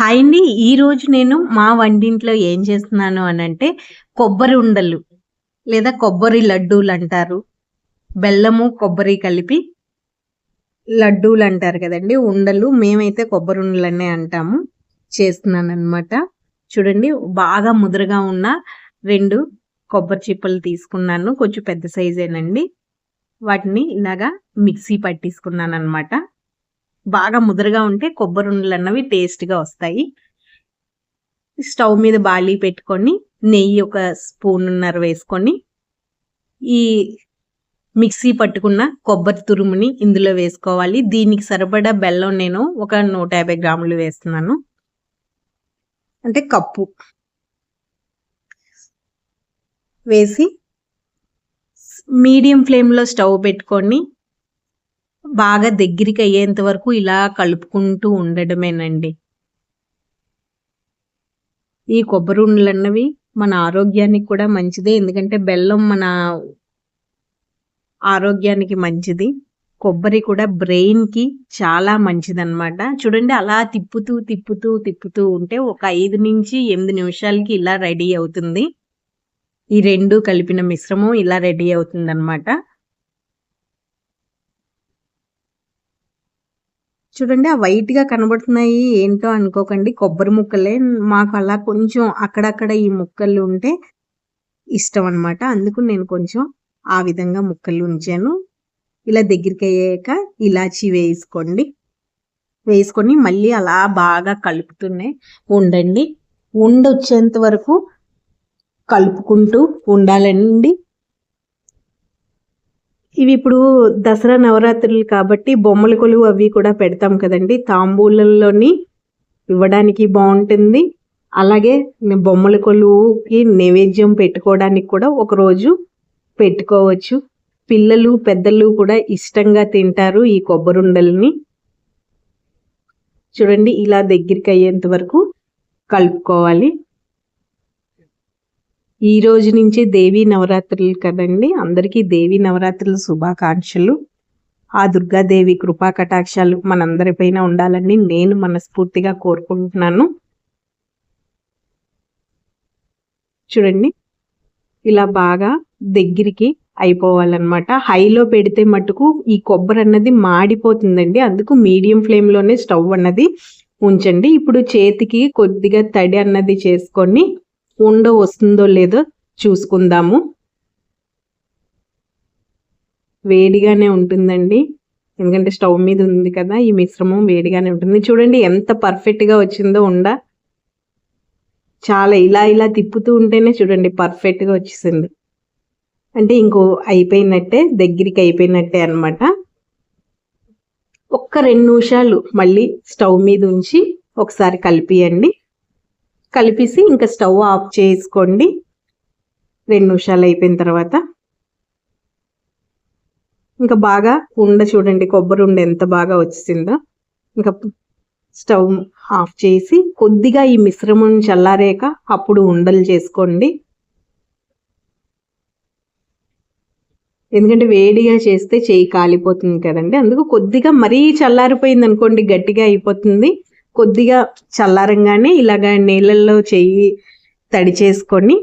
Hi అండి ఈరోజు నేను మా వంటింట్లో ఏం చేస్తున్నాను అని అంటే కొబ్బరి ఉండలు లేదా కొబ్బరి లడ్డూలు అంటారు. బెల్లము కొబ్బరి కలిపి లడ్డూలు అంటారు కదండి. ఉండలు మేమైతే కొబ్బరి ఉండలనే అంటాము. చేస్తున్నాను అనమాట చూడండి బాగా ముదురుగా ఉన్న రెండు కొబ్బరి చిప్పలు తీసుకున్నాను. కొంచెం పెద్ద సైజేనండి. వాటిని ఇలాగా మిక్సీ పట్టించుకున్నాను అనమాట బాగా ముదరగా ఉంటే కొబ్బరి ఉండలు అన్నవి టేస్ట్గా వస్తాయి. స్టవ్ మీద బాలీ పెట్టుకొని నెయ్యి ఒక స్పూన్నర వేసుకొని ఈ మిక్సీ పట్టుకున్న కొబ్బరి తురుముని ఇందులో వేసుకోవాలి. దీనికి సరిపడా బెల్లం నేను ఒక నూట యాభై గ్రాములు వేస్తున్నాను. అంటే కప్పు. వేసి మీడియం ఫ్లేమ్లో స్టవ్ పెట్టుకొని బాగా దగ్గరికి అయ్యేంత వరకు ఇలా కలుపుకుంటూ ఉండడమేనండి. ఈ కొబ్బరి ఉండలు అన్నవి మన ఆరోగ్యానికి కూడా మంచిదే. ఎందుకంటే బెల్లం మన ఆరోగ్యానికి మంచిది. కొబ్బరి కూడా బ్రెయిన్కి చాలా మంచిదన్నమాట. చూడండి అలా తిప్పుతూ తిప్పుతూ తిప్పుతూ ఉంటే ఒక ఐదు నుంచి ఎనిమిది నిమిషాలకి ఇలా రెడీ అవుతుంది. ఈ రెండు కలిపిన మిశ్రమం ఇలా రెడీ అవుతుంది చూడండి ఆ వైట్‌గా కనబడుతున్నాయి ఏంటో అనుకోకండి. కొబ్బరి ముక్కలే. మాకు అలా కొంచెం అక్కడక్కడ ఈ ముక్కలు ఉంటే ఇష్టం అనమాట. అందుకు నేను కొంచెం ఆ విధంగా ముక్కలు ఉంచాను. ఇలా దగ్గరికి అయ్యాక ఇలాచి వేసుకోండి. వేసుకొని మళ్ళీ అలా బాగా కలుపుతూనే ఉండండి. ఉండొచ్చేంత వరకు కలుపుకుంటూ ఉండాలండి. ఇవి ఇప్పుడు దసరా నవరాత్రులు కాబట్టి బొమ్మల కొలువు అవి కూడా పెడతాం కదండి. తాంబూలంలోని ఇవ్వడానికి బాగుంటుంది. అలాగే బొమ్మల కొలువుకి నైవేద్యం పెట్టుకోవడానికి కూడా ఒకరోజు పెట్టుకోవచ్చు. పిల్లలు పెద్దలు కూడా ఇష్టంగా తింటారు ఈ కొబ్బరుండల్ని. చూడండి ఇలా దగ్గరికి అయ్యేంత వరకు కలుపుకోవాలి. ఈ రోజు నుంచి దేవీ నవరాత్రులు కదండి. అందరికీ దేవీ నవరాత్రుల శుభాకాంక్షలు. ఆ దుర్గాదేవి కృపా కటాక్షాలు మనందరిపైన ఉండాలని నేను మనస్ఫూర్తిగా కోరుకుంటున్నాను. చూడండి ఇలా బాగా దగ్గరికి అయిపోవాలన్నమాట. హైలో పెడితే మటుకు ఈ కొబ్బరి అన్నది మాడిపోతుందండి. అందుకు మీడియం ఫ్లేమ్లోనే స్టవ్ అన్నది ఉంచండి. ఇప్పుడు చేతికి కొద్దిగా తడి అన్నది చేసుకొని ఉండ వస్తుందో లేదో చూసుకుందాము. వేడిగానే ఉంటుందండి. ఎందుకంటే స్టవ్ మీద ఉంది కదా ఈ మిశ్రమం వేడిగానే ఉంటుంది. చూడండి ఎంత పర్ఫెక్ట్గా వచ్చిందో ఉండ. చాలా ఇలా ఇలా తిప్పుతూ ఉంటేనే చూడండి పర్ఫెక్ట్గా వచ్చేసింది. అంటే ఇంకో అయిపోయినట్టే దగ్గరికి అయిపోయినట్టే అనమాట ఒక్క రెండు నిమిషాలు మళ్ళీ స్టవ్ మీద ఉంచి ఒకసారి కలిపియండి. కలిపేసి ఇంకా స్టవ్ ఆఫ్ చేసుకోండి. రెండు నిమిషాలు అయిపోయిన తర్వాత. ఇంకా బాగా ఉండ చూడండి కొబ్బరి ఉండ ఎంత బాగా వచ్చిందో. ఇంకా స్టవ్ ఆఫ్ చేసి కొద్దిగా ఈ మిశ్రమం చల్లారేక అప్పుడు ఉండలు చేసుకోండి. ఎందుకంటే వేడిగా చేస్తే చేయి కాలిపోతుంది కదండి. అందుకు కొద్దిగా మరీ చల్లారిపోయింది అనుకోండి గట్టిగా అయిపోతుంది. కొద్దిగా చల్లారంగానే ఇలాగ నీళ్ళల్లో చెయ్యి తడి చేసుకొని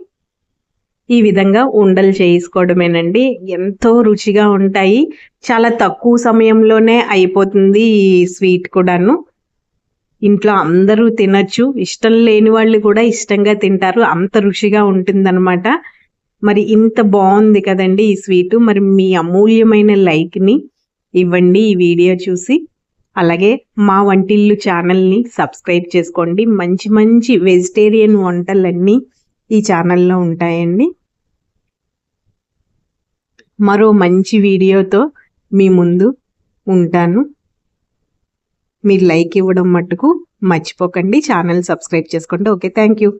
ఈ విధంగా ఉండలు చేసుకోవడమేనండి ఎంతో రుచిగా ఉంటాయి. చాలా తక్కువ సమయంలోనే అయిపోతుంది ఈ స్వీట్ కూడాను. ఇంట్లో అందరూ తినచ్చు. ఇష్టం లేని వాళ్ళు కూడా ఇష్టంగా తింటారు. అంత రుచిగా ఉంటుందన్నమాట. మరి ఇంత బాగుంది కదండి ఈ స్వీటు. మరి మీ అమూల్యమైన లైక్ని ఇవ్వండి ఈ వీడియో చూసి. అలాగే మా వంటిల్లు ఛానల్ని సబ్స్క్రైబ్ చేసుకోండి. మంచి మంచి వెజిటేరియన్ వంటలన్నీ ఈ ఛానల్లో ఉంటాయండి. మరో మంచి వీడియోతో మీ ముందు ఉంటాను. మీరు లైక్ ఇవ్వడం మట్టుకు మర్చిపోకండి. ఛానల్ సబ్స్క్రైబ్ చేసుకోండి. Okay thank you.